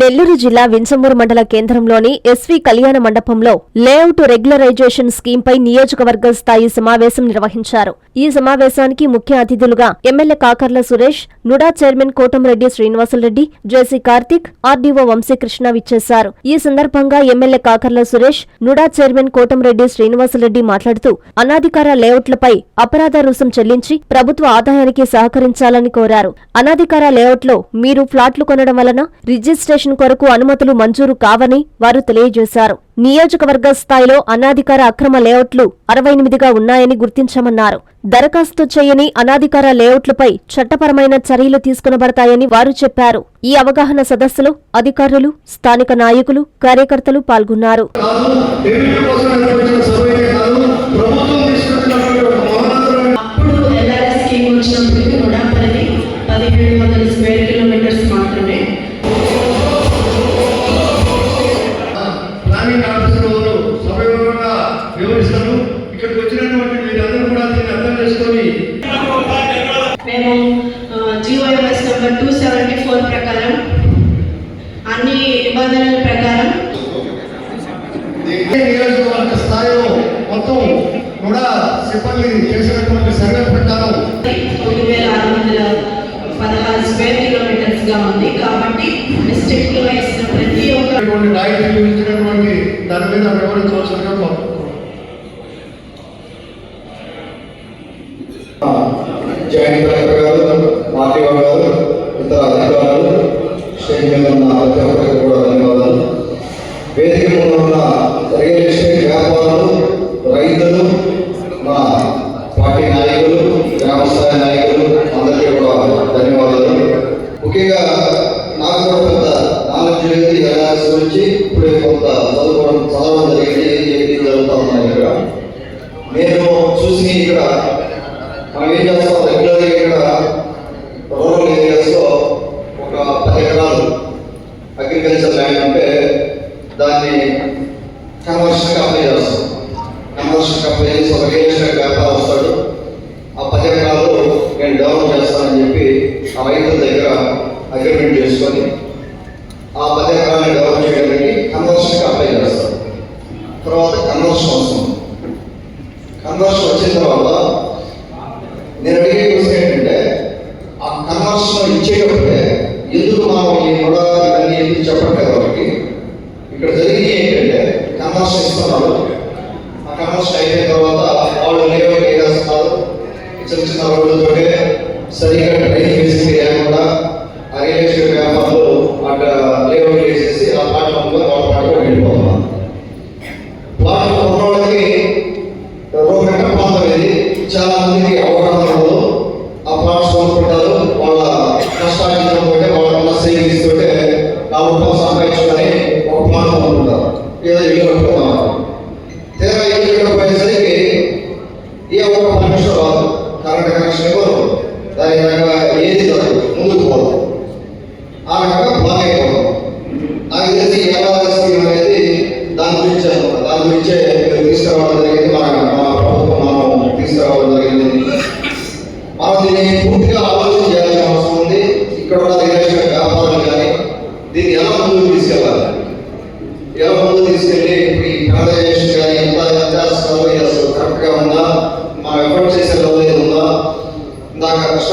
నెల్లూరు జిల్లా వింసమూరు మండల కేంద్రంలోని ఎస్వి కళ్యాణ మండపంలో లేఅవుట్ రెగ్యులరైజేషన్ స్కీమ్ పై నియోజకవర్గ స్థాయి సమావేశం నిర్వహించారు. ఈ సమావేశానికి ముఖ్య అతిథులుగా MLA Kakarla Suresh NUDA chairman Kotamreddy Srinivasulareddy JC Karthik RDO Vamsikrishna విచ్చేశారు. ఈ సందర్భంగా MLA Kakarla Suresh NUDA chairman Kotamreddy Srinivasulareddy మాట్లాడుతూ అనాధికార లేఅవుట్లపై అపరాధ రుసుం చెల్లించి ప్రభుత్వ ఆదాయానికి సహకరించాలని కోరారు. అనాధికార లేఅవుట్లో మీరు ఫ్లాట్లు కొనడం వలన రిజిస్ట్రేషన్ కొరకు అనుమతులు మంజూరు కావని వారు తెలియజేశారు. నియోజకవర్గ స్థాయిలో అనాధికార అక్రమ లేఅవుట్లు అరవై ఎనిమిదిగా ఉన్నాయని గుర్తించామన్నారు. దరఖాస్తు చేయని అనాధికార లేఅవుట్లపై చట్టపరమైన చర్యలు తీసుకునబడతాయని వారు చెప్పారు. ఈ అవగాహన సదస్సులో అధికారులు స్థానిక నాయకులు కార్యకర్తలు పాల్గొన్నారు. మేము GOMS number two seventy four ప్రకారం అన్ని నిబంధనల ప్రకారం నియోజకవర్గ స్థాయిలో మొత్తం కూడా సిబ్బంది చేసినటువంటి సర్వే ప్రకారం తొమ్మిది వేల ఆరు వందల పదహారు స్క్వేర్ కిలోమీటర్స్గా ఉంది. కాబట్టి డిస్ట్రిక్ట్ వైస్ ప్రతి ఒక్క దాని మీద వివరించవలసిందిగా కోరుతున్నాను. జాయింట్ కలెక్టర్ గారు ఆర్టీఓ గారు ఇతర అధికారులు స్టేజ్ మీద ఉన్న ప్రతి ఒక్కరికి కూడా ధన్యవాదాలు వేదిక ముందు ఉన్న రియల్ ఎస్టేట్ వ్యాపారులు రైతులు మా పార్టీ నాయకులు గ్రామ స్థాయి నాయకులు అందరికీ కూడా ధన్యవాదాలు ముఖ్యంగా నాకు కూడా పెద్ద నాలెడ్జ్ లేదు ఈ అనాలిసిస్ గురించి ఇప్పుడే కొంత చదువుకోవడం చదవడం జరిగింది ఏం ఏం జరుగుతూ ఉన్నాయి ఇక్కడ. నేను చూసి ఇక్కడ మనం ఏం చేస్తాం రెగ్యులర్గా ఇక్కడ రూరల్ ఏరియాస్లో ఒక పది ఎకరాలు అగ్రికల్చర్ ల్యాండ్ అంటే దాన్ని కన్వర్షన్గా అప్లై చేస్తాం. కన్వర్షన్కి అప్లై చేసి ఒక రియల్ ఎస్టేట్ వ్యాపారం వస్తాడు. ఆ పది ఎకరాలు నేను డెవలప్ చేస్తానని చెప్పి ఆ రైతుల దగ్గర అగ్రిమెంట్ చేసుకొని ఆ పది ఎకరాలను డెవలప్ చేయడానికి కన్వర్షన్కి అప్లై చేస్తాం తర్వాత కన్వర్షన్ వస్తుంది కన్వర్షన్ వచ్చిన తర్వాత నేను అడిగే క్వశ్చన్ ఏంటంటే ఆ కన్వర్షన్ ఇచ్చేటప్పుడే ఎందుకు మనం ఈ కూడా ఇవన్నీ ఎందుకు చెప్పట్లేదు వాళ్ళకి? ఇక్కడ జరిగింది ఏంటంటే కమర్స్ ఇస్తున్నారు ఆ కమర్స్ అయిపోయిన తర్వాత వాళ్ళు లేఅవుట్ వేసేస్తున్నారు చిన్న చిన్న రోడ్లతోటే సరిగ్గా ట్రైన్ ఫెసిలిటీ లేకుండా ఆ రియల్ ఎస్టేట్ వ్యాపారులు అక్కడ లేఅవుట్ వేసేసి ఆ ప్లాట్ఫామ్లో వాళ్ళ పాటలో వెళ్ళిపోతున్నారు ప్లాట్ ఉన్నవాళ్ళకి మెట్ట ప్రాంతం ఇది చాలా మందికి అవగాహన ఉండదు ఆ ప్లాట్స్ కొనుక్కుంటారు వాళ్ళ కష్టార్జితం తోటే వాళ్ళ సేవింగ్స్ తోటే నాలుగు రూపాయలు సంపాదించుకొని ఒక ప్లాట్ ఏదో ఇల్లు కట్టుకున్నారు తీరా ఇల్లు కట్టుకుపోయేసరికి ఏ ఒక్క పర్మిషన్ కరెంట్ కనెక్షన్ ఇవ్వరు దాని ఏది ముందుకు పోదు ఆ రకంగా బ్లాక్ అయిపోతాం నాకు తెలిసి ఏడాది స్కీమ్ అనేది దాని గురించి దాని గురించే తీసుకురావడం జరిగింది మన ప్రభుత్వం మనం తీసుకురావడం జరిగింది మనం దీన్ని పూర్తిగా ಕಷ್ಟ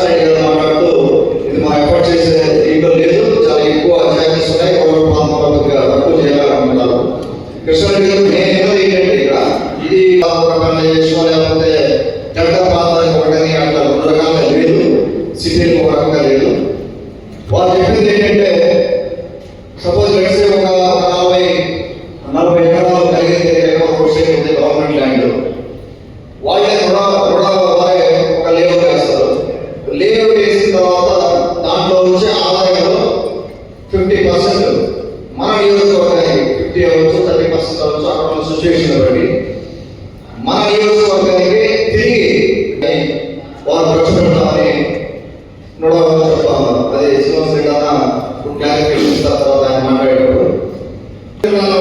మన ఫిఫ్టీ అవ్వచ్చు థర్టీ పర్సెంట్ అవ్వచ్చు అక్కడ ఉన్న సిచ్యువేషన్ బట్టి మన నియోజకవర్గానికి తిరిగి వారు ఖర్చు పెడతామని నడవ చెప్తాను అది శ్రీనివాస్ రెడ్డి అన్న క్లారిఫికేషన్ ఇస్తారు తర్వాత ఆయన మాట్లాడేటప్పుడు జిల్లాలో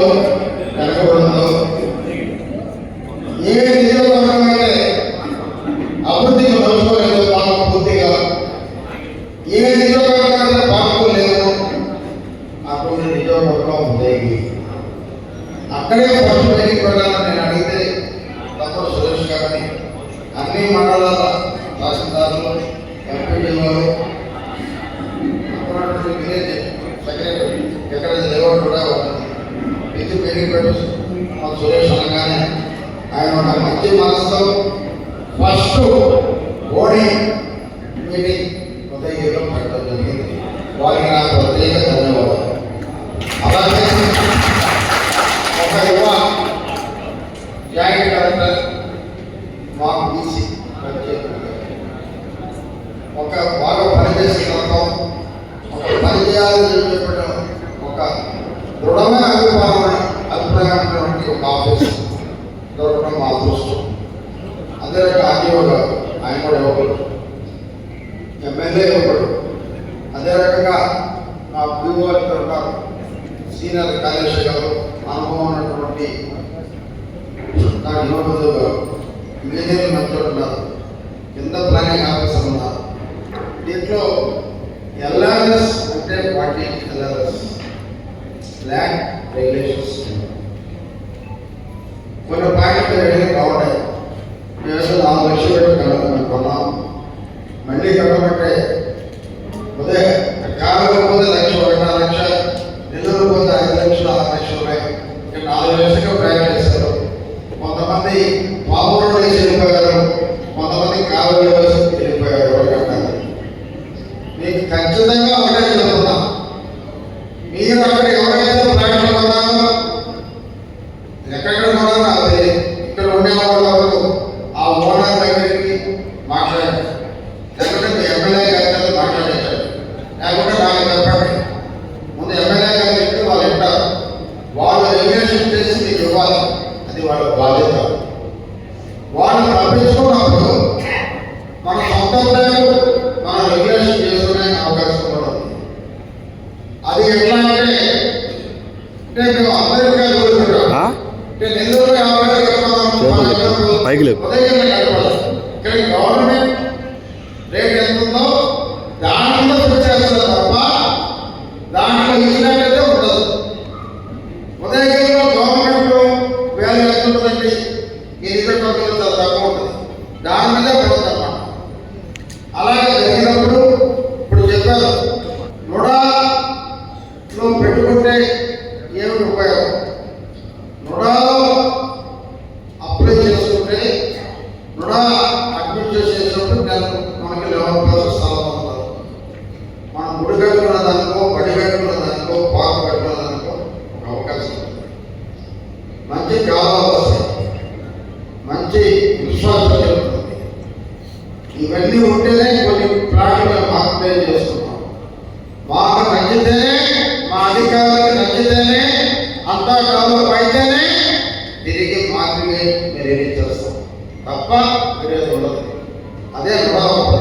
వెనకబడంలో ఏ నియోజకవర్గం అయితే అభివృద్ధికి నడుచుకోలేదు పాపం పూర్తిగా ఏ నియోజకవర్గం అయితే పాపం లేదు అటువంటి నియోజకవర్గం ఉదయగిరి అక్కడే ఫస్ట్ మీటింగ్ పెట్టాలని నేను అడిగితే తమ్ముడు సురేష్ గారిని అన్ని మండలాల తహసీల్దారులు ఎంపీడీలు విలేజ్ సెక్రటరీ ఎక్కడ లేవర్ కూడా ఇది మా సురేష్ అనగానే ఆయన ఒక మంచి మనసుతో ఫస్ట్ ఓడి మీటింగ్. చేయాలని చెప్పడం ఒక దృఢమైన అభిప్రాయం అభిప్రాయమైనటువంటి ఒక ఆఫీస్. దొరకడం మా అదృష్టం. అదే రకంగా ఆర్డీఓ గారు ఆయన కూడా ఇవ్వకూడదు ఎమ్మెల్యే ఒకడు అదే రకంగా మా పిఓ ఉన్నారు. సీనియర్ కాళేశ్వర గారు అనుభవం ఉన్నటువంటి నా యువకుడు గారు ఇంజనీరింగ్ మంత్రులు ఉన్నారు. కింద ప్లానింగ్ ఆఫీసర్ ఉన్నారు. దీంట్లో ఎల్ఆర్ఎస్ అంటే వాటి ఎల్ఆర్ఎస్ ల్యాండ్ రెగ్యులేషన్స్ కొన్ని ప్యాకెట్లు వెళ్ళి బాగున్నాయి. మేము నాలుగు లక్షలు పెట్టి కలగడం కొన్నాం. మళ్ళీ కట్టమంటే ఉదయం కాలం పోతే లక్ష ఒకటిన్నర లక్ష నెల్లూరు పోతే ఐదు లక్షలు ఆరు లక్షలు ఉన్నాయి. నాలుగు లక్షలుగా ప్రయాణం చేశారు కొంతమంది పావులు వేసి వెళ్ళిపోయారు కొంతమంది కాలువలు వేసి వెళ్ళిపోయారు ఎవరు కట్టాలి మీకు ఖచ్చితంగా ఒక చెప్తున్నా మీరు అక్కడ ఎవరైతే ప్రయాణం కొన్నారో ఎక్కడెక్కడ కొన్నారో నాకు తెలియదు ఇక్కడ ఉండే వాళ్ళ వరకు ఆ ఓనర్ దగ్గరికి మాట్లాడండి లేకుంటే మీ ఎమ్మెల్యే గారితో మాట్లాడించారు లేకుంటే నాకు చెప్పండి ముందు ఎమ్మెల్యే గారు చెప్తే వాళ్ళు వింటారు వాళ్ళు రెగ్యులేషన్ చేసి మీకు ఇవ్వాలి అది వాళ్ళ బాధ్యత వాళ్ళు తప్పించుకున్నప్పుడు మన సొంత బ్యాంకు మనం రెగ్యులేషన్ చేసుకునే అవకాశం కూడా ఉంది అది ఎట్లా అంటే అంటే మేము అమెరికా కోరుకుంటాం ఆ? అంటే నెల్లూరు యాభై వేలు కట్టుకుందాం. పైకి లేపు. ఉదయం కట్టుకోవాలి. ఇక్కడ గవర్నమెంట్ రేట్ ఎంత ఉందో దాని మీద ఫిక్స్ చేస్తారు తప్ప. దాంట్లో గవర్నమెంట్ వేలు ఎంత ఉంటుందండి? కూడా అడ్మిట్ చేసేటప్పుడు నేను మనకి లెవెన్ ప్లస్ స్థలం ఉంటారు మనం గుడి కట్టుకున్న దానికో బడి కట్టుకున్న దానికో పాక కట్టుకున్న దానికో ఒక అవకాశం మంచి కాలాలు మంచి విశ్వాసం జరుగుతుంది. ఇవన్నీ ఉంటేనే కొన్ని ప్రాణికలు మాత్రమే చేస్తున్నాం మాకు నచ్చితేనే మా అధికారులకు నచ్చితేనే అంతా డెవలప్ అయితేనే తిరిగి మాత్రమే మీరు చేస్తాం. తప్ప Amém? Vamos